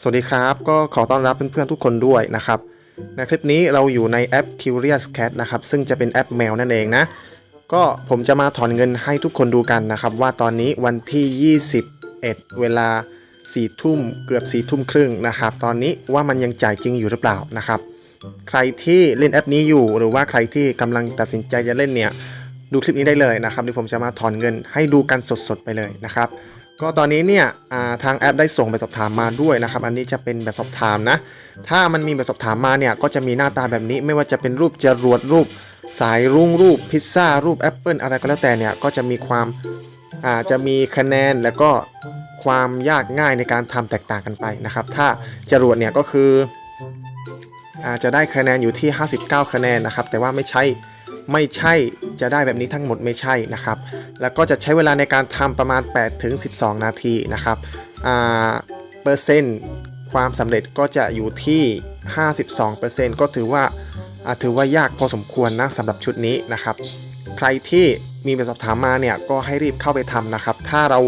สวัสดีครับ ก็ขอต้อนรับเพื่อนๆทุกคนด้วยนะครับ ในคลิปนี้เราอยู่ในแอป Curious Cat นะครับ ซึ่งจะเป็นแอปแมวนั่นเองนะ ก็ผมจะมาถอนเงินให้ทุกคนดูกันนะครับ ว่าตอนนี้วันที่ 21 เวลา 4 ทุ่มเกือบ 4 ทุ่มครึ่งนะครับ ตอนนี้ว่ามันยังจ่ายจริงอยู่หรือเปล่านะครับ ใครที่เล่นแอปนี้อยู่หรือว่าใครที่กำลังตัดสินใจจะเล่นเนี่ย ดูคลิปนี้ได้เลยนะครับเดี๋ยวผมจะมาถอนเงินให้ดูกันสดๆไปเลยนะครับ ก็ตอนนี้เนี่ยทางแอปได้ส่งแบบสอบถามมาด้วยนะครับ อันนี้จะเป็นแบบสอบถามนะ ถ้ามันมีแบบสอบถามมาเนี่ยก็จะมีหน้าตาแบบนี้ไม่ว่าจะเป็นรูปจรวดรูป สายรุ้งรูปพิซซ่ารูปแอปเปิลอะไรก็แล้วแต่เนี่ยก็จะมีความอาจะมีคะแนนแล้วก็ความยากง่ายในการทำแตกต่างกันไปนะครับ ถ้าจรวดเนี่ยก็คืออาจะได้คะแนนอยู่ที่ 59 คะแนนนะครับ แต่ว่าไม่ใช่ไม่ใช่จะได้แบบนี้ทั้งหมดไม่ใช่นะครับ แล้วก็จะใช้เวลาในการทำประมาณ8ถึง12 นาทีนะครับอ่าเปอร์เซ็นต์ความสำเร็จก็จะอยู่ที่ 52%ก็ถือว่าอ่าถือว่ายากพอสมควรนะสำหรับชุดนี้นะครับ ใครที่มีแบบสอบถามมาเนี่ยก็ให้รีบเข้าไปทำนะครับ ถ้าเรา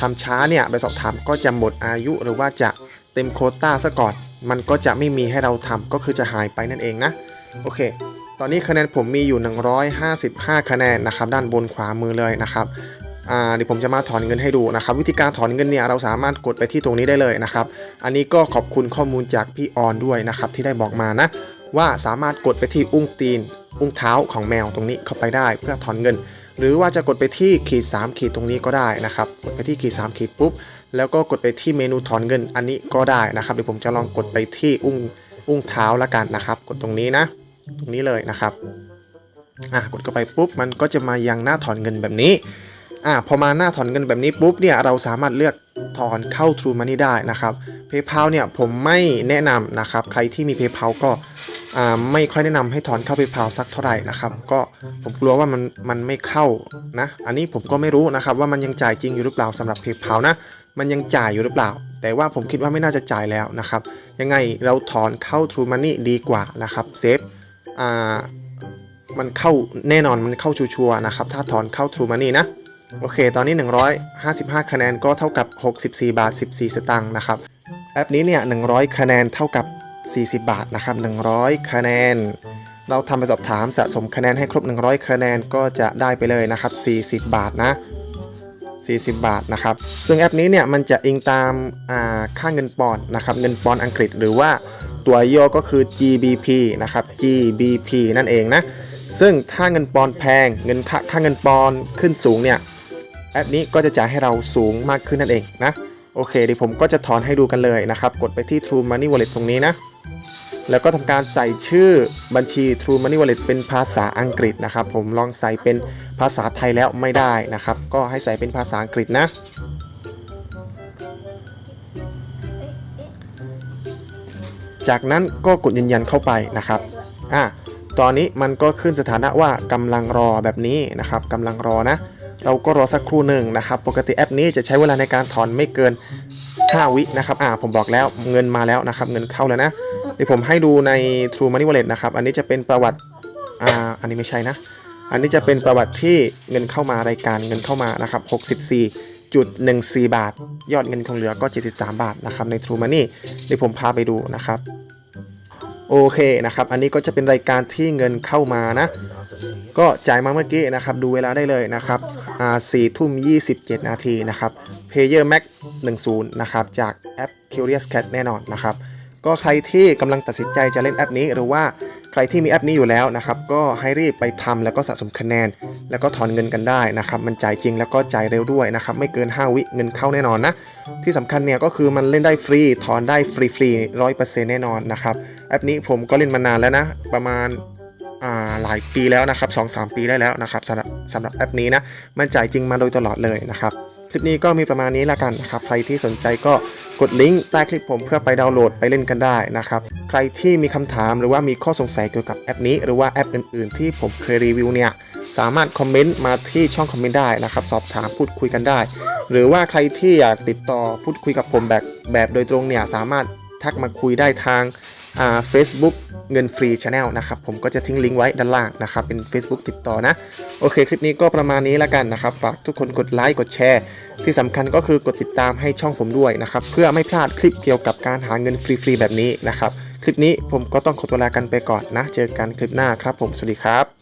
ทำช้าเนี่ยแบบสอบถามก็จะหมดอายุหรือว่าจะเต็มโคต้าซะก่อน มันก็จะไม่มีให้เราทำก็คือจะหายไปนั่นเองนะ โอเค อนนี้คะแนนผมมีอยู่ 155 คะแนนนะครับด้านบนขวามือเลยนะครับเดี๋ยวผมจะมาถอนเงินให้ดูนะครับ วิธีการถอนเงินเนี่ยเราสามารถกดไปที่ตรงนี้ได้เลยนะครับ อันนี้ก็ขอบคุณข้อมูลจากพี่ออนด้วยนะครับที่ได้บอกมานะ ว่าสามารถกดไปที่อุ้งตีน อุ้งเท้าของแมวตรงนี้เข้าไปได้เพื่อถอนเงิน หรือว่าจะกดไปที่ขีด 3 ขีดตรงนี้ก็ได้นะครับ กดไปที่ขีด 3 ขีดปุ๊บ แล้วก็กดไปที่เมนูถอนเงินอันนี้ก็ได้นะครับเดี๋ยวผมจะลองกดไปที่อุ้งอุ้งเท้าละกันนะครับ กดตรงนี้นะ ตรงนี้เลยนะครับอะกดเข้าไปปุ๊บมันก็จะมายังหน้าถอนเงินแบบนี้อะพอมาหน้าถอนเงินแบบนี้ปุ๊บเนี่ยเราสามารถเลือกถอนเข้า True Money ได้นะครับ PayPal เนี่ยผมไม่แนะนำนะครับ ใครที่มี PayPal ก็อ่าไม่ค่อยแนะนำให้ถอนเข้า PayPal สักเท่าไหร่นะครับ ก็ผมกลัวว่ามันมันไม่เข้านะ อันนี้ผมก็ไม่รู้นะครับว่ามันยังจ่ายจริงอยู่หรือเปล่าสำหรับ PayPal นะ มันยังจ่ายอยู่หรือเปล่า แต่ว่าผมคิดว่าไม่น่าจะจ่ายแล้วนะครับ ยังไงเราถอนเข้า True Money ดีกว่านะครับเซฟ อ่ามันเข้าแน่นอนมันเข้าชัวร์นะครับ ถ้าถอนเข้า True Money นะ โอเค ตอนนี้ 155 คะแนนก็เท่ากับ 64 บาท 14 สตางค์นะครับ แอปนี้เนี่ย 100 คะแนนเท่ากับ 40 บาทนะครับ 100 คะแนน เราทำไปสอบถามสะสมคะแนนให้ครบ 100 คะแนนก็จะได้ไปเลยนะครับ 40 บาทนะ 40 บาทนะครับ ซึ่งแอปนี้เนี่ยมันจะอิงตามค่าเงินปอนด์นะครับ เงินปอนด์อังกฤษหรือว่า ตัวย่อก็คือ GBP นะครับ GBP นั่นเองนะ ซึ่งถ้าเงินปอนด์แพงเงินค่าค่าเงินปอนด์ขึ้นสูงเนี่ยแอปนี้ก็จะจ่ายให้เราสูงมากขึ้นนั่นเองนะโอเคเดี๋ยวผมก็จะถอนให้ดูกันเลยนะครับ กดไปที่ True Money Wallet ตรงนี้นะ แล้วก็ทำการใส่ชื่อบัญชี True Money Wallet เป็นภาษาอังกฤษนะครับ ผมลองใส่เป็นภาษาไทยแล้วไม่ได้นะครับ ก็ให้ใส่เป็นภาษาอังกฤษนะ จากนั้นก็กดยืนยันเข้าไปนะครับอะตอนนี้มันก็ขึ้นสถานะว่ากำลังรอแบบนี้นะครับกำลังรอนะ เราก็รอสักครู่หนึ่งนะครับ ปกติแอปนี้จะใช้เวลาในการถอนไม่เกิน 5 วินะครับอ่าผมบอกแล้วเงินมาแล้วนะครับ เงินเข้าแล้วนะเดี๋ยวผมให้ดูใน True Money Wallet นะครับ อันนี้จะเป็นประวัติอ่าอันนี้ไม่ใช่นะ อันนี้จะเป็นประวัติที่เงินเข้ามารายการเงินเข้ามานะครับ64 64.14 บาท ยอดเงินคงเหลือก็ 73 บาทนะครับใน True Money เดี๋ยวผมพาไปดูนะครับ โอเคนะครับ อันนี้ก็จะเป็นรายการที่เงินเข้ามานะ ก็จ่ายมาเมื่อกี้นะครับ ดูเวลาได้เลยนะครับอ่าสี่ทุ่ม27นาทีนะครับ Player Max 10 นะครับ จากแอป Curious Cat แน่นอนนะครับ ก็ใครที่กำลังตัดสินใจจะเล่นแอปนี้หรือว่า ใครที่มีแอปนี้อยู่แล้วนะครับก็ให้รีบไปทำแล้วก็สะสมคะแนน แล้วก็ถอนเงินกันได้นะครับมันจ่ายจริงแล้วก็จ่ายเร็วด้วยนะครับไม่เกิน 5 วิเงินเข้าแน่นอนนะที่สำคัญเนี่ยก็คือมันเล่นได้ฟรีถอนได้ฟรีฟรีร้อยเปอร์เซ็นต์แน่นอนนะครับแอปนี้ผมก็เล่นมานานแล้วนะประมาณาหลายปีแล้วนะครับสองสามปีได้แล้วนะครับสำหรับสำหรับแอปนี้นะมันจ่ายจริงมาโดยตลอดเลยนะครับคลิปนี้ก็มีประมาณนี้ละกันนะครับใครที่สนใจก็ กดลิงก์ใต้คลิปผมเพื่อไปดาวน์โหลดไปเล่นกันได้นะครับ ใครที่มีคำถามหรือว่ามีข้อสงสัยเกี่ยวกับแอปนี้หรือว่าแอปอื่นๆ ที่ผมเคยรีวิวเนี่ยสามารถคอมเมนต์มาที่ช่องคอมเมนต์ได้นะครับสอบถามพูดคุยกันได้ หรือว่าใครที่อยากติดต่อพูดคุยกับผมแบบแบบโดยตรงเนี่ยสามารถทักมาคุยได้ทาง อ่า Facebook เงินฟรีชาแนลนะครับ ผมก็จะทิ้งลิงก์ไว้ด้านล่างนะครับ เป็น Facebook ติดต่อนะ โอเค คลิปนี้ก็ประมาณนี้แล้วกันนะครับ ฝากทุกคนกดไลค์กดแชร์ ที่สำคัญก็คือกดติดตามให้ช่องผมด้วยนะครับ เพื่อไม่พลาดคลิปเกี่ยวกับการหาเงินฟรีๆแบบนี้นะครับ คลิปนี้ผมก็ต้องขอตัวลากันไปก่อนนะ เจอกันคลิปหน้าครับผมสวัสดีครับ